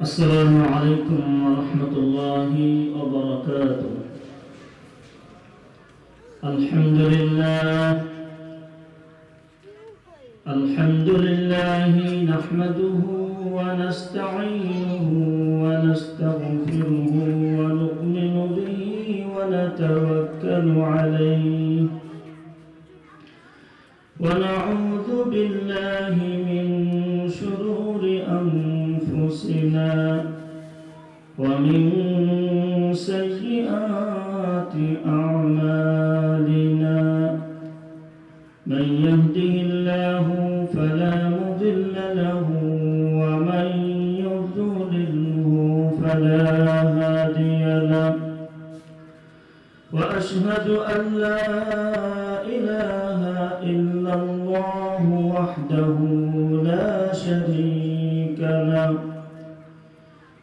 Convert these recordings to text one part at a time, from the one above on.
السلام عليكم ورحمة الله وبركاته. الحمد لله. الحمد لله نحمده ونستعينه ونستغفره. ونعوذ بالله من شرور أنفسنا ومن سيئات أعمالنا. من يهده الله فلا مضل له ومن يضلله فلا هادي له. وأشهد أن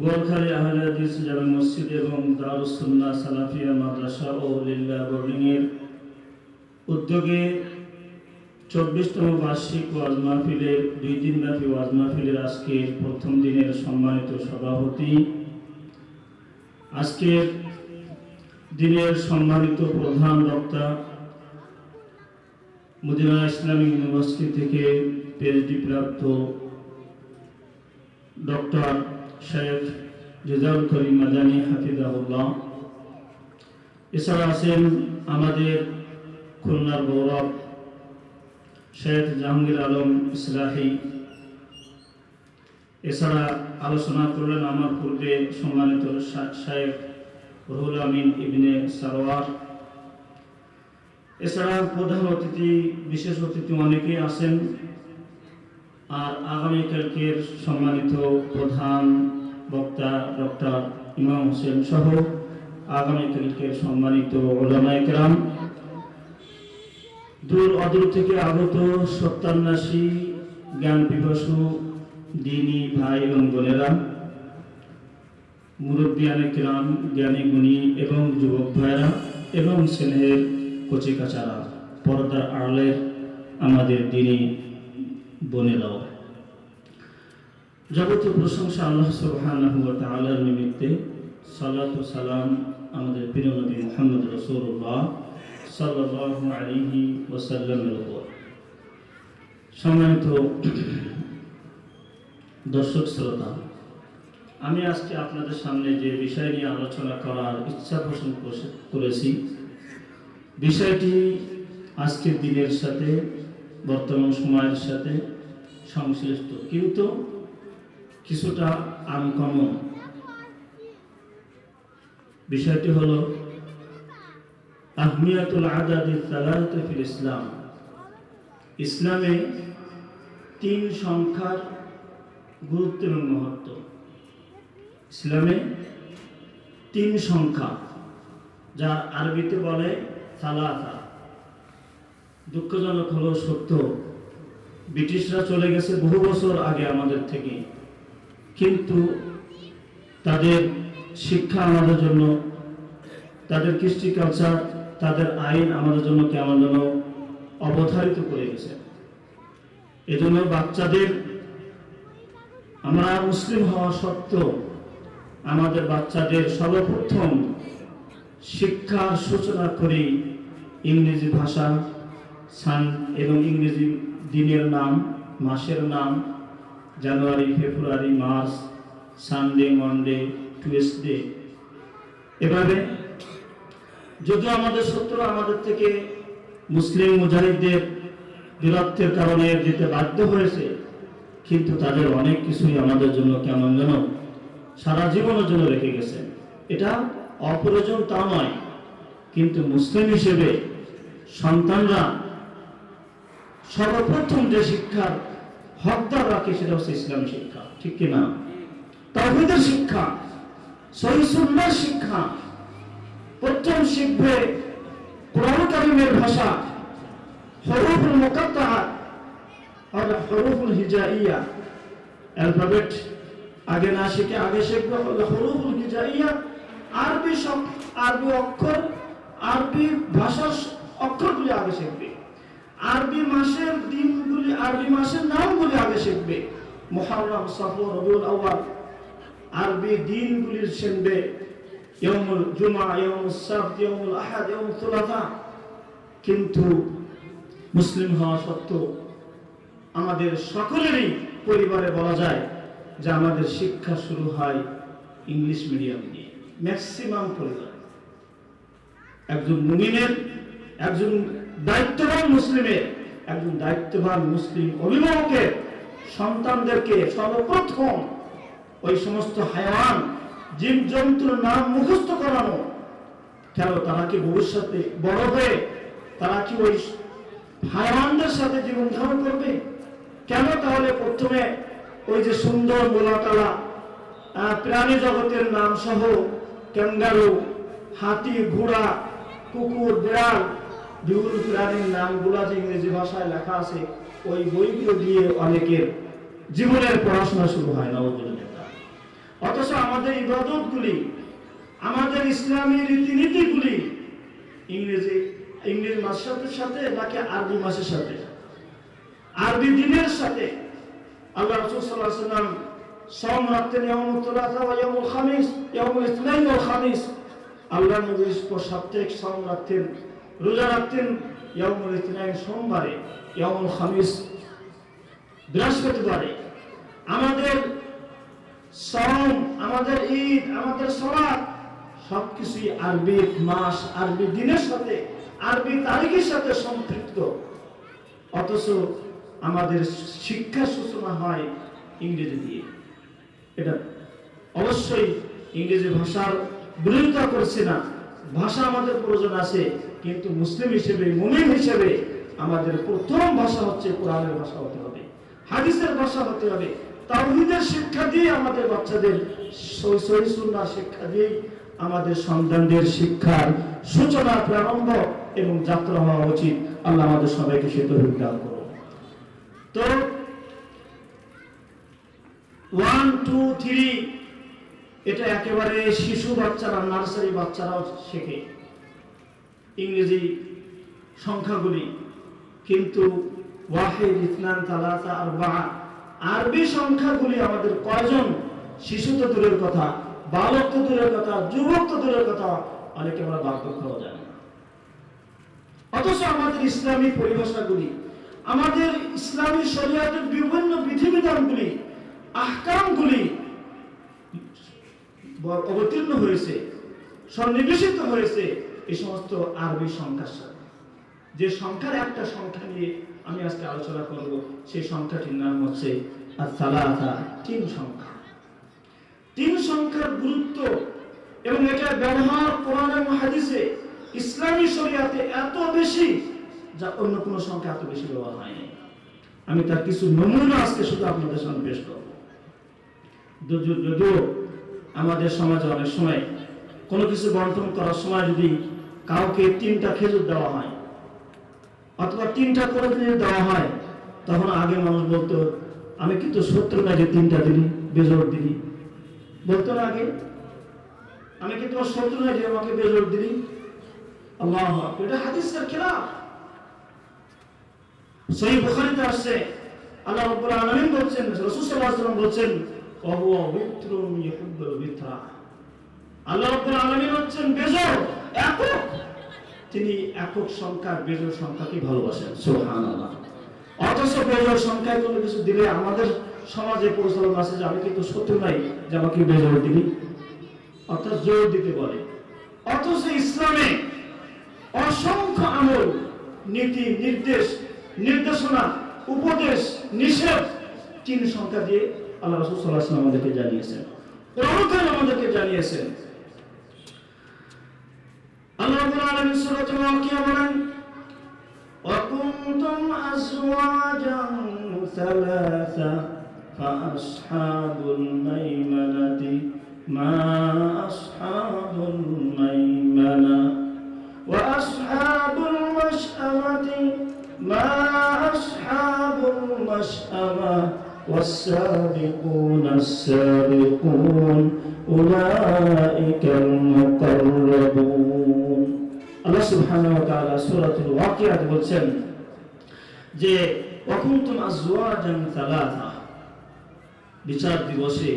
গোয়ালখালী আহলে হাদিস জামে মসজিদ এবং দারুসুন্নাহ সালাফিয়া মাদ্রাসা ও লিল্লাহ বোর্ডিংয়ের উদ্যোগে চব্বিশতম বার্ষিক ওয়াজ মাহফিলের দুই দিন ব্যাপী ওয়াজ মাহফিলের আজকের প্রথম দিনের সম্মানিত সভাপতি। আজকের দিনের সম্মানিত প্রধান বক্তা মদিনা ইসলামিক ইউনিভার্সিটি থেকে পিএইচডি প্রাপ্ত ডক্টর শেখ রেজাউল করিম মাদানী হাফিজাহুল্লাহ। এছাড়া আছেন আমাদের খুলনার গৌরব শেখ জাহাঙ্গীর আলম ইসলাহি। এছাড়া আলোচনা করলেন আমার পূর্বে সম্মানিত শা- শেখ রুহুল আমিন ইবনে সারোয়ার। এছাড়া প্রধান অতিথি, বিশেষ অতিথি অনেকেই আছেন। আর আগামীকালকের সম্মানিত প্রধান বক্তা ডক্টর ইমাম হোসেন সহ আগামীকালকের সম্মানিত ওলামা একরাম। দূর অদূর থেকে আগত সত্যান্বাসী জ্ঞান পিপাসু দিনী ভাই এবং বোনেরা মুরব্বিয়ানে কিরাম, জ্ঞানী গুণী এবং যুবক ভাইরা এবং স্নেহের কচি কাচারা, পর্দার আড়ালের আমাদের দিনী বোনেরাও যাবতীয় প্রশংসা আল্লাহ তাআলার নিমিত্তে সালাত ও সালাম আমাদের প্রিয় নবী মুহাম্মদ রাসূলুল্লাহ সাল্লাল্লাহু আলাইহি ওয়াসাল্লামের উপর। সম্মানিত দর্শক শ্রোতা, আমি আজকে আপনাদের সামনে যে বিষয় নিয়ে আলোচনা করার ইচ্ছা পোষণ করেছি, বিষয়টি আজকের দিনের সাথে বর্তমান সময়ের সাথে সংশ্লিষ্ট। কিন্তু কিছুটা আনকমন বিষয়টি হলো, আহমিয়াতুল আদাদি সালাত ইসলাম। ইসলামে তিন সংখ্যার গুরুত্ব এবং মহত্ব। ইসলামে তিন সংখ্যা, যা আরবিতে বলে সালাতা দুঃখজনক হলো সত্য, ব্রিটিশরা চলে গেছে বহু বছর আগে আমাদের থেকে। কিন্তু তাদের শিক্ষা আমাদের জন্য, তাদের কৃষ্টি কালচার তাদের আইন আমাদের জন্য কেমন যেন অবধারিত করে গেছেন এজন্য বাচ্চাদের, আমরা মুসলিম হওয়া সত্ত্বেও আমাদের বাচ্চাদের সর্বপ্রথম শিক্ষার সূচনা করি ইংরেজি ভাষা সান এবং ইংরেজি দিনের নাম, মাসের নাম, January, February, March, Sunday, Monday, Tuesday. এভাবে যদিও আমাদের শত্রু আমাদের থেকে মুসলিম মুজাহিদদের বীরত্বের কারণে যেতে বাধ্য হয়েছে, কিন্তু তাদের অনেক কিছুই আমাদের জন্য কেমন যেন সারা জীবনের জন্য রেখে গেছে। এটা অপ্রয়োজন তা নয়, কিন্তু মুসলিম হিসেবে সন্তানরা সর্বপ্রথম যে শিক্ষার হকদার রাখে সেটা হচ্ছে ইসলাম শিক্ষা। ঠিক কিনা? তাহিদের শিক্ষা সহিসুল্লার শিক্ষা, প্রথম শিখবে কোরআন কারিমের ভাষা, হরফুল মোকাত্তা আর হরফুল হিজাইয়া। অ্যালফাবেট আগে না শিখে আগে শিখবে হরফুল হিজাইয়া। আরবি আরবি অক্ষর, আরবি ভাষার অক্ষরগুলি আগে শিখবে। আরবি মাসের দিনগুলি, আরবি মাসের নামগুলি আগে শিখবে। মুহররম সফর, রবিউল আউয়াল। আরবি দিনগুলির শিখবে। ইয়মুল জুমা ইয়মুল সাবত ইয়মুল আহাদ ইয়মুল তুলাতা কিন্তু মুসলিম হওয়া সত্ত্বেও আমাদের সকলেরই পরিবারে বলা যায় যে আমাদের শিক্ষা শুরু হয় ইংলিশ মিডিয়াম দিয়ে ম্যাক্সিমাম পরিবার। একজন মুমিনের, একজন দায়িত্ববান মুসলিমের একজন দায়িত্ববান মুসলিম অভিভাবকের সন্তানদেরকে সর্বপ্রথম ওই সমস্ত হায়ান জীব জন্তুর নাম মুখস্থ করানো। কেন? তারা কি ভবিষ্যতে বড় হয়ে তারা কি ওই হায়ানদের সাথে জীবন ধারণ করবে? কেন তাহলে প্রথমে ওই যে সুন্দর আহ, প্রাণী জগতের নাম সহ ক্যাঙ্গারু হাতি ঘোড়া কুকুর বিড়াল বিভিন্ন প্রাণীর নামগুলা যে ইংরেজি ভাষায় লেখা আছে, ওই বইগুলো দিয়ে অনেকের জীবনের পড়াশোনা শুরু হয় নবজনের অথচ আমাদের ইবাদতগুলি, আমাদের ইসলামী রীতিনীতিগুলি ইংরেজি ইংরেজি মাসের সাথে নাকি আরবি মাসের সাথে? আরবি দিনের সাথে আল্লাহ রাসূল সাল্লাল্লাহু আলাইহি ওয়াসাল্লাম সওম রাখতেন ইয়াউমুল খামিস খামিস আল্লাহ নবী সাপ্তাহিক সওম রাখতেন রোজা রাখতেন ইয়াউমুল ইসনাইন সোমবারে, ইয়াউমুল খামিস বৃহস্পতিবারে। আমাদের সওম, আমাদের ঈদ, আমাদের সলাৎ সবকিছুই আরবি মাস, আরবি দিনের সাথে, আরবি তারিখের সাথে সম্পৃক্ত। অথচ আমাদের শিক্ষা সূচনা হয় ইংরেজি দিয়ে। এটা অবশ্যই ইংরেজি ভাষার বিরোধিতা করছে না। ভাষা আমাদের প্রয়োজন আছে, কিন্তু মুসলিম হিসেবে, মুমিন হিসেবে আমাদের প্রথম ভাষা হচ্ছে কোরআনের ভাষা হতে হবে, হাদিসের ভাষা হতে হবে, তাওহীদের শিক্ষা দিয়ে আমাদের বাচ্চাদের সহি সহি শিক্ষা দিয়ে আমাদের সন্তানদের শিক্ষার সূচনা প্রারম্ভ এবং যাত্রা হওয়া উচিত। আল্লাহ আমাদের সবাইকে সে তৌফিক দান করুন। তো ওয়ান টু থ্রি এটা একেবারে শিশু বাচ্চারা, নার্সারি বাচ্চারাও শেখে। ইংরেজি সংখ্যাগুলি। কিন্তু ওয়াহিদ, ইসলাম, তালাতা আর বা আরবি সংখ্যাগুলি আমাদের কয়জন? শিশু তো দূরের কথা, বালক তো দূরের কথা, যুবক তো দূরের কথা, অনেকে আমরা বার্ধক্যও না। অথচ আমাদের ইসলামী পরিভাষাগুলি, আমাদের ইসলামী শরীয়তের বিভিন্ন বিধিবিধানগুলি, আহকামগুলি অবতীর্ণ হয়েছে, সন্নিবেশিত হয়েছে এই সমস্ত আরবি সংখ্যার সাথে। যে সংখ্যার একটা সংখ্যা নিয়ে আমি আজকে আলোচনা করব, সেই সংখ্যাটির নাম হচ্ছে তিন সংখ্যা। তিন সংখ্যার গুরুত্ব এবং এটা ব্যবহার কোরআন এবং হাদিসে ইসলামী শরিয়াতে এত বেশি যা অন্য কোনো সংখ্যা এত বেশি ব্যবহার হয়নি। আমি তার কিছু নমুনা আজকে শুধু আপনাদের সামনে পেশ করব। যদিও আমাদের সমাজে অনেক সময় কোনো কিছু বন্টন করার সময় যদি কাউকে তিনটা খেজুর দেওয়া হয় অথবা তিনটা করে যদি দেওয়া হয়, তখন আগে মানুষ বলতো, আমি কিন্তু সত্তর কাজে তিনটা দিলি বেজোর দিলি। বলতো না আগে? আমি কিন্তু শত্রু নাই যে আমাকে বেজোর দিলি। আল্লাহ। এটা হাদিসের খেলাফ। সহি বুখারীতে আসছে। আল্লাহ রাব্বুল বলছেন, রাসূল বলছেন আল্লাহ রাব্বুল হচ্ছেন বেজোড় একক। তিনি একক সংখ্যা বেজোড় সংখ্যাকে ভালোবাসেন, সুবহানাল্লাহ। অথচ বেজোড় সংখ্যায় কোনো কিছু দিলে আমাদের সমাজে প্রচলন আছে যে আমি কিন্তু শত্রু নাই, যে আমাকে বেজোড় দিবি। অর্থাৎ জোর দিতে বলে। অথচ ইসলামে অসংখ্য আমল, নীতি, নির্দেশ, নির্দেশনা, উপদেশ, নিষেধ, তিন সংখ্যা দিয়ে আল্লাহ রসুল সাল্লাহ আসলাম আমাদেরকে জানিয়েছেন প্রমুখান আমাদেরকে জানিয়েছেন আল্লাহ রাব্বুল আলামিন সূরাতুল ওয়াকিয়া বলেন وكنتم أزواجا ثلاثة فأصحاب الميمنة ما أصحاب الميمنة وأصحاب المشأمة ما أصحاب المشأمة والسابقون السابقون أولئك المقربون আল্লাহ সুবহানাহু ওয়া তাআলা সূরাতুল ওয়াকিয়াতে বলছেন যে ওয়াকুনতুম আজওয়াজান সালাসা বিচার দিবসে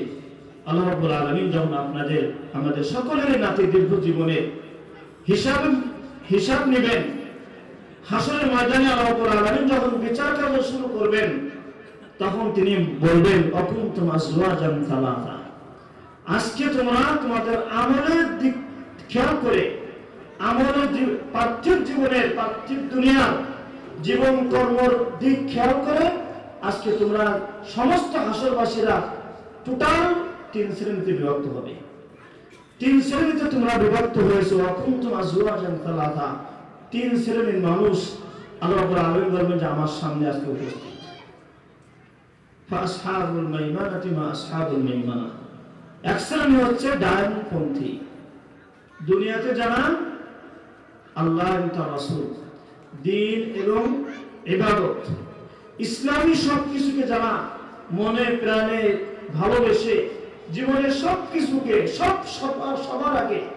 আল্লাহ রাব্বুল আলামিন যখন আপনাদের আমাদের সকলের নাতি দীর্ঘ জীবনে হিসাব হিসাব নেবেন হাসরের ময়দানে আল্লাহ রাব্বুল আলামিন যখন বিচার কার্য শুরু করবেন তখন তিনি বলবেন অকুন্তুম আজওয়াজান সালাসা আজকে তোমরা তোমাদের আমলের দিক খেয়াল করে, আমলের পার্থিব জীবনের পার্থিব দুনিয়ার জীবন কর্মর দিক খেয়াল করে, আজকে তোমরা সমস্ত হাসরবাসীরা টোটাল তিন শ্রেণীতে বিভক্ত হবে। তিন শ্রেণীতে তোমরা বিভক্ত হয়েছে অকুম তোমার জুয়াজান তালাতা তিন শ্রেণির মানুষ আল্লাহ আলামিন বলবেন যে, আমার সামনে আজকে উপস্থিত। দুনিয়াতে যারা আল্লাহ তার রাসূল, দিন এবং ইবাদত, ইসলামী সব কিছুকে যারা মনে, প্রাণে ভালোবেসে জীবনের সব কিছুকে সব সবার আগে